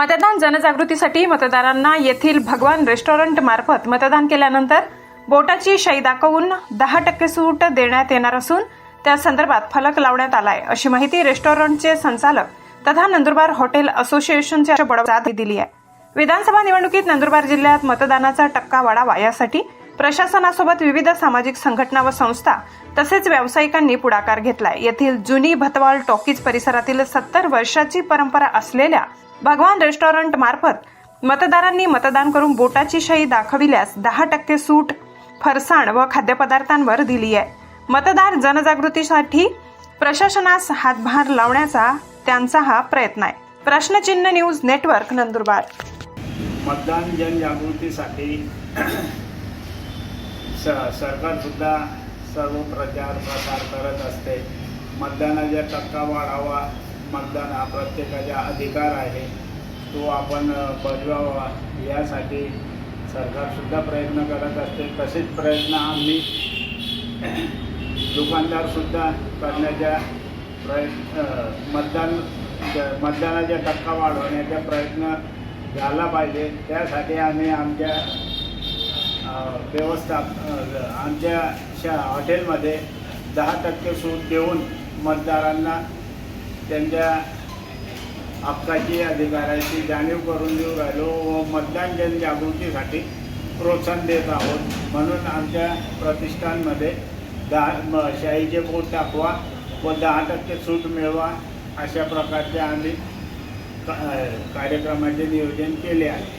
मतदान जनजागृतीसाठी मतदारांना येथील भगवान रेस्टॉरंट मार्फत मतदान केल्यानंतर बोटाची शाई दाखवून दहा टक्के सूट देण्यात येणार असून त्या संदर्भात फलक लावण्यात आलाय. अशी माहिती रेस्टॉरंटचे संचालक तथा नंदुरबार हॉटेल असोसिएशनच्या बडोदा दिली आहे. विधानसभा निवडणुकीत नंदुरबार जिल्ह्यात मतदानाचा टक्का वाढावा यासाठी प्रशासनासोबत विविध सामाजिक संघटना व संस्था तसेच व्यावसायिकांनी पुढाकार घेतलाय. येथील जुनी भतवाल टॉकीज परिसरातील सत्तर वर्षाची परंपरा असलेल्या भगवान रेस्टॉरंट मार्फत मतदारांनी मतदान करून बोटाची शाई दाखविल्यास दहा टक्के सूट फरसाण व खाद्यपदार्थांवर दिली आहे मतदार जनजागृतीसाठी प्रशासनास हातभार लावण्याचा त्यांचा हा प्रयत्न आहे. प्रश्नचिन्ह न्यूज नेटवर्क नंदुरबार. मतदान जनजागृतीसाठी स सरकारसुद्धा सर्व प्रचार प्रसार करत असते. मतदानाचा टक्का वाढावा मतदान हा प्रत्येकाचा अधिकार आहे. तो आपण बजवावा. यासाठी सरकारसुद्धा प्रयत्न करत असते. तसेच प्रयत्न आम्ही दुकानदारसुद्धा करण्याच्या प्रयत्न मतदान मतदानाचा टक्का वाढवण्याचा प्रयत्न झाला पाहिजे. त्यासाठी आम्ही आमच्या व्यवस्था आमच्या शा हॉटेलमध्ये दहा टक्के सूट देऊन मतदारांना त्यांच्या हक्काची अधिकाराची जाणीव करून देऊ राहिलो व मतदान जनजागृतीसाठी प्रोत्साहन देत आहोत. म्हणून आमच्या प्रतिष्ठानमध्ये दहा म शाहीचे बोट दाखवा व दहा टक्के सूट मिळवा अशा प्रकारचे आम्ही का कार्यक्रमाचे नियोजन केले आहे.